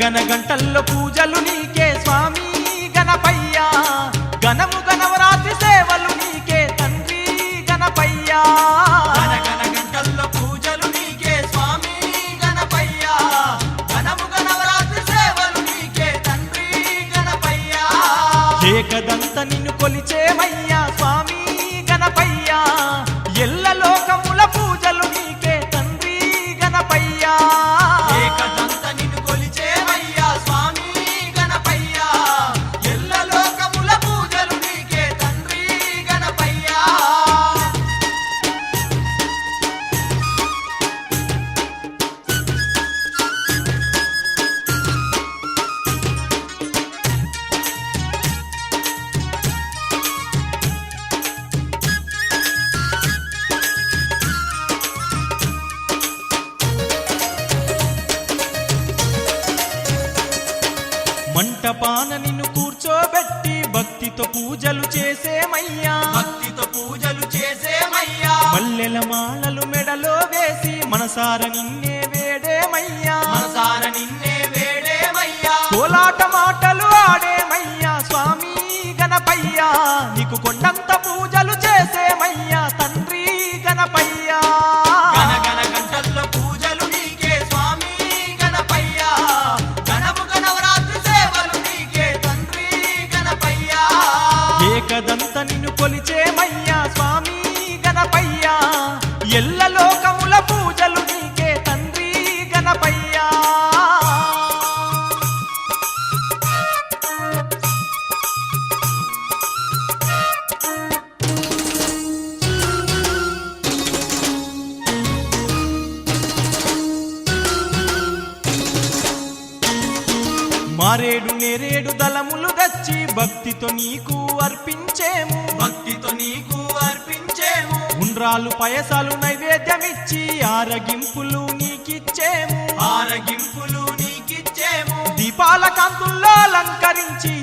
గణ గంటల్లో పూజలు నీకే స్వామి గణపయ్యా గణము గణవర మాలలు మెడలో వేసి మనసార నిన్నే వేడేమయ్యా. మనసార నిన్నే వేడేమయ్యా. కోలాట మాటలు ఆడేమయ్యా స్వామి గణపయ్యా. నీకు కొండంత పూజలు మారేడు నేరేడు దళములు తెచ్చి భక్తితో నీకు అర్పించేము. భక్తితో నీకు అర్పించేము. ఉండ్రాలు పయసాలు నైవేద్యమిచ్చి ఆరగింపులు నీకిచ్చేము. ఆరగింపులు నీకిచ్చేము. దీపాల కాంతుల్లో అలంకరించి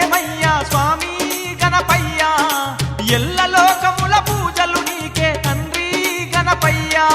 ప్రేమయ్యా స్వామి గణపయ్యా. ఎల్ల లోకముల పూజలు నీకే తండ్రి గణపయ్యా.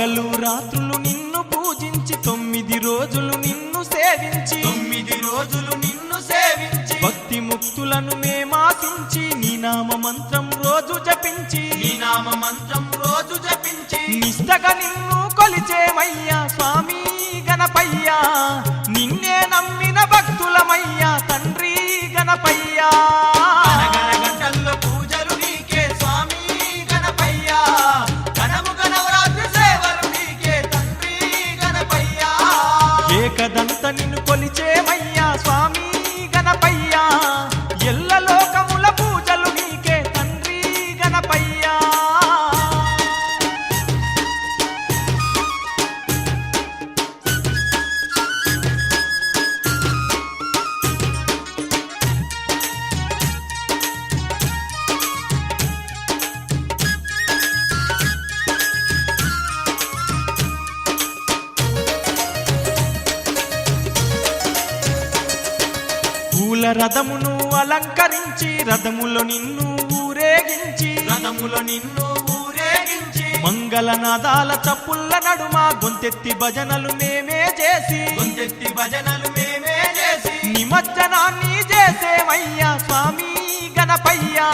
పగలు రాత్రులు నిన్ను పూజించి తొమ్మిది రోజులు నిన్ను సేవించి తొమ్మిది రోజులు నిన్ను సేవించి భక్తి ముక్తులను మేమాసించి నీ నామ మంత్రం రోజు జపించి నీ నామ మంత్రం రోజు జపించి నిష్టగా నిన్ను కొలిచేమయ్యా స్వామి గణపయ్యా. రథమును అలంకరించి రథములో నిన్ను ఊరేగించి రథములో నిన్ను ఊరేగించి మంగళనాదాల చప్పుల్ల నడుమ గొంతెత్తి భజనలు మేమే చేసి గొంతెత్తి భజనలు మేమే చేసి నిమజ్జనాన్ని చేసేమయ్యా స్వామి గణపయ్యా.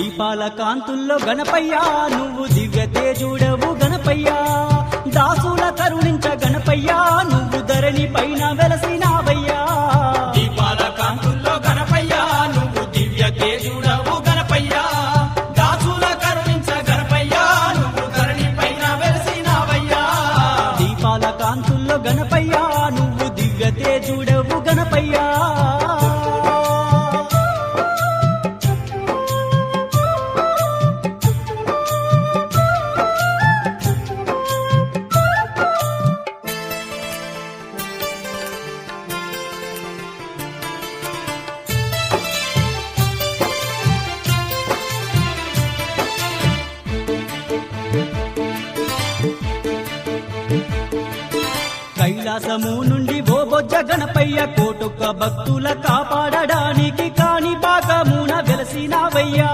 దీపాల కాంతుల్లో గణపయ్యా నువ్వు దివ్య తేజుడవు గణపయ్యా. దాసుల తరుణించ గణపయ్యా నువ్వు ధరణి పైన వెలసినావయ్యా. కైలాసము నుండి ఓ బొజ్జ గణపయ్య కోటొక్క భక్తుల కాపాడడానికి కాని పాకమున వెలసినావయ్యా.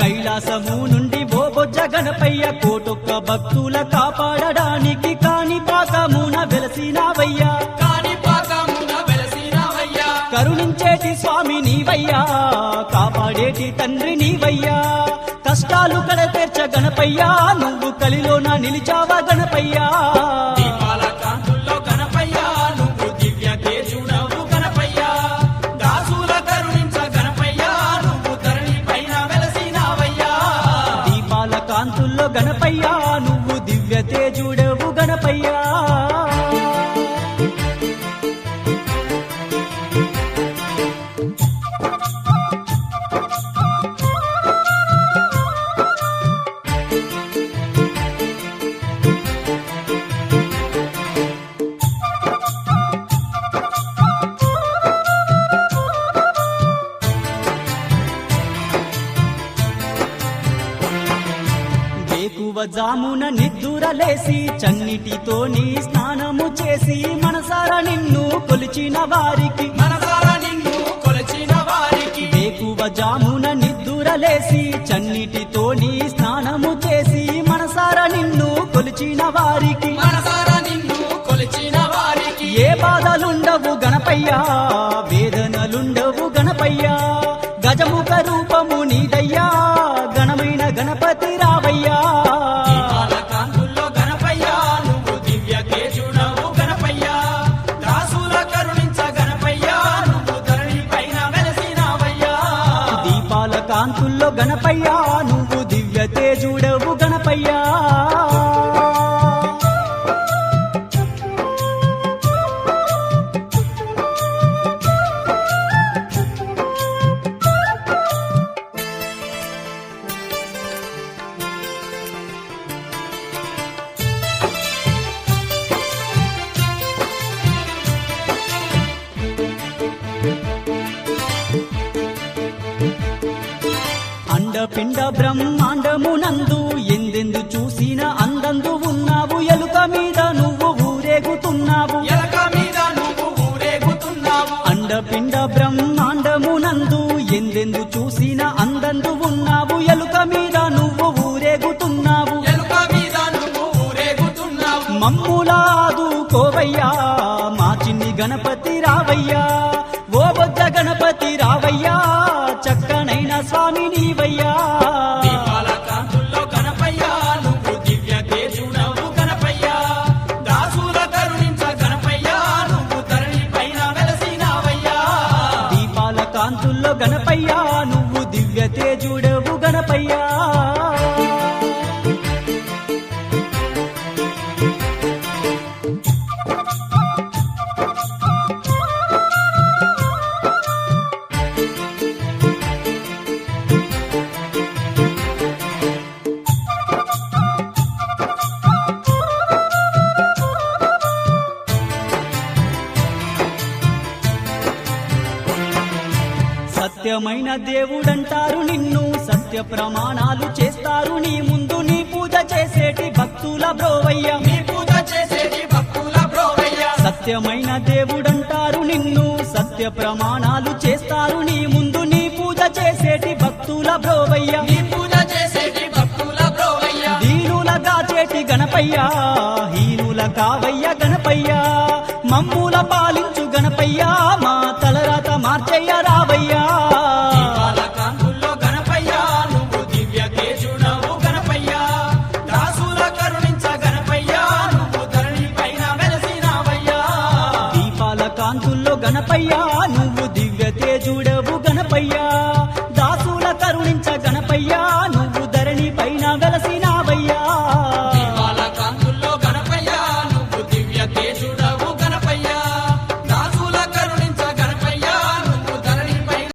కైలాసము నుండి ఓ బొజ్జ గణపయ్య కోటొక్క భక్తుల కాపాడడానికి కాని పాకమున వెలసినావయ్యా కాని పాకమున వెలసినావయ్యా. కరుణించేటి స్వామి నీవయ్యా కాపాడేటి తండ్రి నీవయ్యా. కష్టాలు కడతీర్చ గణపయ్యా. నువ్వు కలిలోన నిలిచావా గణపయ్యా. చేసి మనసారా నిన్ను కొలిచిన వారికి. మనసారా నిన్ను కొలచిన వారికి. వేకువ జామున నిద్దురలేసి చన్నిటితో నీ స్నానము చేసి మనసారా నిన్ను కొలిచిన వారికి. మనసారా నిన్ను కొలిచిన వారికి. ఏ బాధలుండవు గణపయ్యా వేదనలుండవు గణపయ్యా గజముఖ రూపము నీదయ్యా గణమైన గణపతి రావయ్యా. అండపిండ బ్రహ్మాండమునందు ఎందెందు చూసిన అందందు ఉన్నావు ఎలుక మీద నువ్వు ఊరేగుతున్నావు. ఎలక మీద నువ్వు ఊరేగుతున్నావు. అండపిండ బ్రహ్మాండమునందు ఎందెందు చూసిన అందందు ఉన్నావు ఎలుక మీద నువ్వు ఊరేగుతున్నావు. ఎలుక మీద నువ్వు ఊరేగుతున్నావు. మమ్ములాదు కోవయ్యా మా చిన్ని గణపతి రావయ్యా. చూడవు గణపయ్యా. సత్యమైన దేవుడంటారు నిన్ను సత్య ప్రమాణాలు చేస్తారు నీ ముందు నీ పూజ చేసేటి భక్తుల బ్రోవయ్య. నీ పూజ చేసేటి భక్తుల బ్రోవయ్యా. సత్యమైన దేవుడంటారు నిన్ను సత్య ప్రమాణాలు చేస్తారు నీ ముందు నీ పూజ చేసేటి భక్తుల బ్రోవయ్య. నీ పూజ చేసేటి భక్తుల బ్రోవయ్యా. దీనులగా చేటి గణపయ్యా హీనుల కావయ్య గణపయ్యా. మమ్ముల పాలించు గణపయ్యా నువ్వు దివ్య తేజుడవు గణపయ్యా.